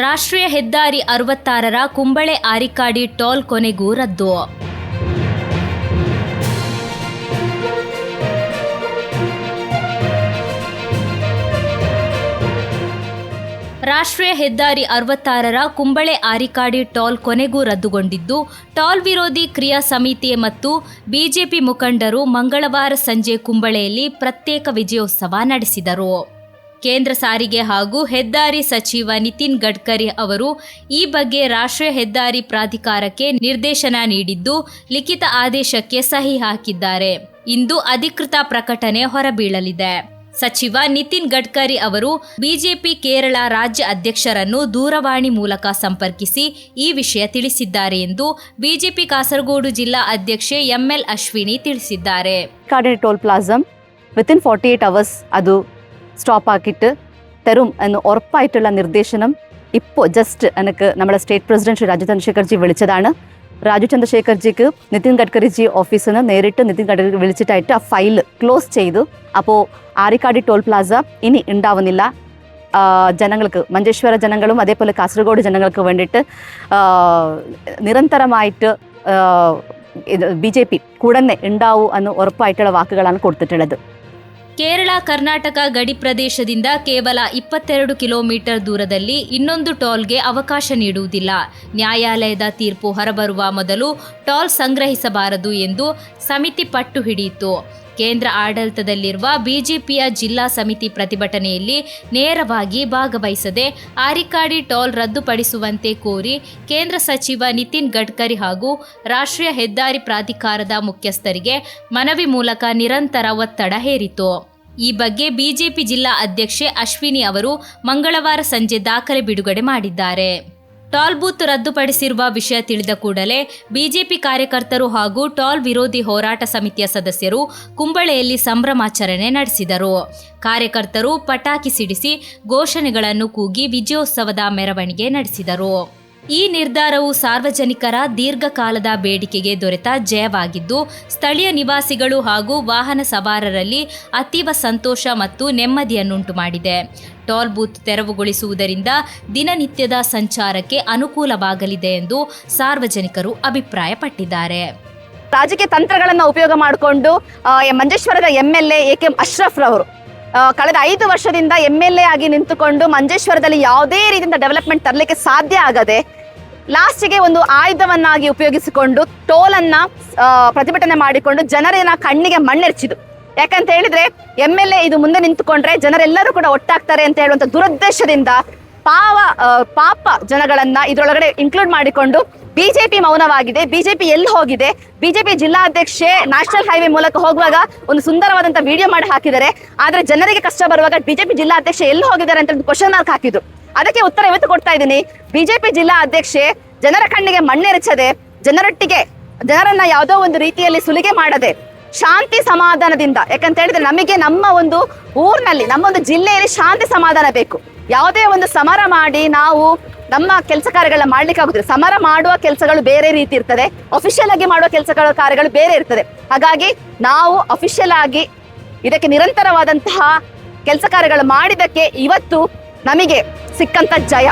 ರಾಷ್ಟ್ರೀಯ ಹೆದ್ದಾರಿ ಅರವತ್ತಾರರ ಕುಂಬಳೆ ಆರಿಕಾಡಿ ಟೋಲ್ ಕೊನೆಗೂ ರದ್ದು. ರಾಷ್ಟ್ರೀಯ ಹೆದ್ದಾರಿ ಅರವತ್ತಾರರ ಕುಂಬಳೆ ಆರಿಕಾಡಿ ಟೋಲ್ ಕೊನೆಗೂ ರದ್ದುಗೊಂಡಿದ್ದು, ಟೋಲ್ ವಿರೋಧಿ ಕ್ರಿಯಾ ಸಮಿತಿ ಮತ್ತು ಬಿಜೆಪಿ ಮುಖಂಡರು ಮಂಗಳವಾರ ಸಂಜೆ ಕುಂಬಳೆಯಲ್ಲಿ ಪ್ರತ್ಯೇಕ ವಿಜಯೋತ್ಸವ ನಡೆಸಿದರು. ಕೇಂದ್ರ ಸಾರಿಗೆ ಹಾಗೂ ಹೆದ್ದಾರಿ ಸಚಿವ ನಿತಿನ್ ಗಡ್ಕರಿ ಅವರು ಈ ಬಗ್ಗೆ ರಾಷ್ಟ್ರೀಯ ಹೆದ್ದಾರಿ ಪ್ರಾಧಿಕಾರಕ್ಕೆ ನಿರ್ದೇಶನ ನೀಡಿದ್ದು, ಲಿಖಿತ ಆದೇಶಕ್ಕೆ ಸಹಿ ಹಾಕಿದ್ದಾರೆ. ಇಂದು ಅಧಿಕೃತ ಪ್ರಕಟಣೆ ಹೊರಬೀಳಲಿದೆ. ಸಚಿವ ನಿತಿನ್ ಗಡ್ಕರಿ ಅವರು ಬಿಜೆಪಿ ಕೇರಳ ರಾಜ್ಯ ಅಧ್ಯಕ್ಷರನ್ನು ದೂರವಾಣಿ ಮೂಲಕ ಸಂಪರ್ಕಿಸಿ ಈ ವಿಷಯ ತಿಳಿಸಿದ್ದಾರೆ ಎಂದು ಬಿಜೆಪಿ ಕಾಸರಗೋಡು ಜಿಲ್ಲಾ ಅಧ್ಯಕ್ಷೆ ಎಂಎಲ್ ಅಶ್ವಿನಿ ತಿಳಿಸಿದ್ದಾರೆ. Toll plaza within forty eight hours ಅದು സ്റ്റോപ്പ് ആക്കിയിട്ട് തരും എന്ന് ഉറപ്പായിട്ടുള്ള നിർദ്ദേശനം ഇപ്പോൾ ജസ്റ്റ് എനിക്ക് നമ്മുടെ സ്റ്റേറ്റ് പ്രസിഡന്റ് രാജു ചന്ദ്രശേഖർജി വിളിച്ചതാണ്. രാജു ചന്ദ്രശേഖർജിക്ക് നിതിൻ ഗഡ്കരിജി ഓഫീസിൽ നിന്ന് നേരിട്ട് നിതിൻ ഗഡ്കരി വിളിച്ചിട്ടായിട്ട് ആ ഫയൽ ക്ലോസ് ചെയ്തു. അപ്പോൾ ആരിക്കാടി ടോൾ പ്ലാസ ഇനി ഉണ്ടാവുന്നില്ല. ജനങ്ങൾക്ക് മഞ്ചേശ്വര ജനങ്ങളും അതേപോലെ കാസർഗോഡ് ജനങ്ങൾക്ക് വേണ്ടിയിട്ട് നിരന്തരമായിട്ട് ബി ജെ പി കൂടന്നെ ഉണ്ടാവൂ എന്ന് ഉറപ്പായിട്ടുള്ള വാക്കുകളാണ് കൊടുത്തിട്ടുള്ളത്. ಕೇರಳ, ಕರ್ನಾಟಕ ಗಡಿ ಪ್ರದೇಶದಿಂದ ಕೇವಲ ಇಪ್ಪತ್ತೆರಡು ಕಿಲೋಮೀಟರ್ ದೂರದಲ್ಲಿ ಇನ್ನೊಂದು ಟೋಲ್ಗೆ ಅವಕಾಶ ನೀಡುವುದಿಲ್ಲ. ನ್ಯಾಯಾಲಯದ ತೀರ್ಪು ಹೊರಬರುವ ಮೊದಲು ಟೋಲ್ ಸಂಗ್ರಹಿಸಬಾರದು ಎಂದು ಸಮಿತಿ ಪಟ್ಟು ಹಿಡಿಯಿತು. ಕೇಂದ್ರ ಆಡಳಿತದಲ್ಲಿರುವ ಬಿಜೆಪಿಯ ಜಿಲ್ಲಾ ಸಮಿತಿ ಪ್ರತಿಭಟನೆಯಲ್ಲಿ ನೇರವಾಗಿ ಭಾಗವಹಿಸದೆ ಆರಿಕಾಡಿ ಟೋಲ್ ರದ್ದುಪಡಿಸುವಂತೆ ಕೋರಿ ಕೇಂದ್ರ ಸಚಿವ ನಿತಿನ್ ಗಡ್ಕರಿ ಹಾಗೂ ರಾಷ್ಟ್ರೀಯ ಹೆದ್ದಾರಿ ಪ್ರಾಧಿಕಾರದ ಮುಖ್ಯಸ್ಥರಿಗೆ ಮನವಿ ಮೂಲಕ ನಿರಂತರ ಒತ್ತಡ ಹೇರಿತು. ಈ ಬಗ್ಗೆ ಬಿಜೆಪಿ ಜಿಲ್ಲಾ ಅಧ್ಯಕ್ಷೆ ಅಶ್ವಿನಿ ಅವರು ಮಂಗಳವಾರ ಸಂಜೆ ದಾಖಲೆ ಬಿಡುಗಡೆ ಮಾಡಿದ್ದಾರೆ. ಟಾಲ್ ಬೂತ್ ರದ್ದುಪಡಿಸಿರುವ ವಿಷಯ ತಿಳಿದ ಕೂಡಲೇ ಬಿಜೆಪಿ ಕಾರ್ಯಕರ್ತರು ಹಾಗೂ ಟಾಲ್ ವಿರೋಧಿ ಹೋರಾಟ ಸಮಿತಿಯ ಸದಸ್ಯರು ಕುಂಬಳೆಯಲ್ಲಿ ಸಂಭ್ರಮಾಚರಣೆ ನಡೆಸಿದರು. ಕಾರ್ಯಕರ್ತರು ಪಟಾಕಿ ಸಿಡಿಸಿ ಘೋಷಣೆಗಳನ್ನು ಕೂಗಿ ವಿಜಯೋತ್ಸವದ ಮೆರವಣಿಗೆ ನಡೆಸಿದರು. ಈ ನಿರ್ಧಾರವು ಸಾರ್ವಜನಿಕರ ದೀರ್ಘಕಾಲದ ಬೇಡಿಕೆಗೆ ದೊರೆತ ಜಯವಾಗಿದ್ದು ಸ್ಥಳೀಯ ನಿವಾಸಿಗಳು ಹಾಗೂ ವಾಹನ ಸವಾರರಲ್ಲಿ ಅತೀವ ಸಂತೋಷ ಮತ್ತು ನೆಮ್ಮದಿಯನ್ನುಂಟು ಮಾಡಿದೆ. ಟೋಲ್ ಬೂತ್ ತೆರವುಗೊಳಿಸುವುದರಿಂದ ದಿನನಿತ್ಯದ ಸಂಚಾರಕ್ಕೆ ಅನುಕೂಲವಾಗಲಿದೆ ಎಂದು ಸಾರ್ವಜನಿಕರು ಅಭಿಪ್ರಾಯಪಟ್ಟಿದ್ದಾರೆ. ರಾಜಕೀಯ ತಂತ್ರಗಳನ್ನು ಉಪಯೋಗ ಮಾಡಿಕೊಂಡು ಮಂಜೇಶ್ವರದ M L A K Ashraf ರವರು ಆ, ಕಳೆದ ಐದು ವರ್ಷದಿಂದ ಎಂ ಎಲ್ ಎ ಆಗಿ ನಿಂತುಕೊಂಡು ಮಂಜೇಶ್ವರದಲ್ಲಿ ಯಾವುದೇ ರೀತಿಯಿಂದ ಡೆವಲಪ್ಮೆಂಟ್ ತರಲಿಕ್ಕೆ ಸಾಧ್ಯ ಆಗದೆ ಲಾಸ್ಟಿಗೆ ಒಂದು ಆಯುಧವನ್ನಾಗಿ ಉಪಯೋಗಿಸಿಕೊಂಡು ಟೋಲನ್ನು ಪ್ರತಿಭಟನೆ ಮಾಡಿಕೊಂಡು ಜನರನ್ನ ಕಣ್ಣಿಗೆ ಮಣ್ಣೆರಚಿದು ಯಾಕಂತ ಹೇಳಿದ್ರೆ ಎಂ ಎಲ್ ಎ ಇದು ಮುಂದೆ ನಿಂತುಕೊಂಡ್ರೆ ಜನರೆಲ್ಲರೂ ಕೂಡ ಒಟ್ಟಾಗ್ತಾರೆ ಅಂತ ಹೇಳುವಂತ ದುರುದ್ದೇಶದಿಂದ ಪಾವ ಪಾಪ ಜನಗಳನ್ನ ಇದರೊಳಗಡೆ ಇನ್ಕ್ಲೂಡ್ ಮಾಡಿಕೊಂಡು ಬಿಜೆಪಿ ಮೌನವಾಗಿದೆ. ಬಿಜೆಪಿ ಎಲ್ಲಿ ಹೋಗಿದೆ? ಬಿಜೆಪಿ ಜಿಲ್ಲಾಧ್ಯಕ್ಷೆ ನ್ಯಾಷನಲ್ ಹೈವೇ ಮೂಲಕ ಹೋಗುವಾಗ ಒಂದು ಸುಂದರವಾದಂತ ವಿಡಿಯೋ ಮಾಡಿ ಹಾಕಿದ್ದಾರೆ. ಆದ್ರೆ ಜನರಿಗೆ ಕಷ್ಟ ಬರುವಾಗ ಬಿಜೆಪಿ ಜಿಲ್ಲಾಧ್ಯಕ್ಷೆ ಎಲ್ಲಿ ಹೋಗಿದ್ದಾರೆ ಅಂತ ಕ್ವಶನ್ ಮಾರ್ಕ್ ಹಾಕಿದ್ರು. ಅದಕ್ಕೆ ಉತ್ತರ ಇವತ್ತು ಕೊಡ್ತಾ ಇದ್ದೀನಿ. ಬಿಜೆಪಿ ಜಿಲ್ಲಾ ಅಧ್ಯಕ್ಷೆ ಜನರ ಕಣ್ಣಿಗೆ ಮಣ್ಣೆರಚದೆ, ಜನರೊಟ್ಟಿಗೆ, ಜನರನ್ನ ಯಾವುದೋ ಒಂದು ರೀತಿಯಲ್ಲಿ ಸುಲಿಗೆ ಮಾಡದೆ, ಶಾಂತಿ ಸಮಾಧಾನದಿಂದ, ಯಾಕಂತ ಹೇಳಿದ್ರೆ ನಮಗೆ ನಮ್ಮ ಒಂದು ಊರಿನಲ್ಲಿ, ನಮ್ಮ ಒಂದು ಜಿಲ್ಲೆಯಲ್ಲಿ ಶಾಂತಿ ಸಮಾಧಾನ ಬೇಕು. ಯಾವುದೇ ಒಂದು ಸಮರ ಮಾಡಿ ನಾವು ನಮ್ಮ ಕೆಲಸ ಕಾರ್ಯಗಳನ್ನ ಮಾಡ್ಲಿಕ್ಕೆ ಆಗುದಿಲ್ಲ. ಸಮರ ಮಾಡುವ ಕೆಲಸಗಳು ಬೇರೆ ರೀತಿ ಇರ್ತದೆ. ಅಫಿಷಿಯಲ್ ಆಗಿ ಮಾಡುವ ಕೆಲಸಗಳ ಕಾರ್ಯಗಳು ಬೇರೆ ಇರ್ತದೆ. ಹಾಗಾಗಿ ನಾವು ಅಫಿಷಿಯಲ್ ಆಗಿ ಇದಕ್ಕೆ ನಿರಂತರವಾದಂತಹ ಕೆಲಸ ಕಾರ್ಯಗಳು ಮಾಡಿದ್ದಕ್ಕೆ ಇವತ್ತು ನಮಗೆ ಸಿಕ್ಕಂತ ಜಯ.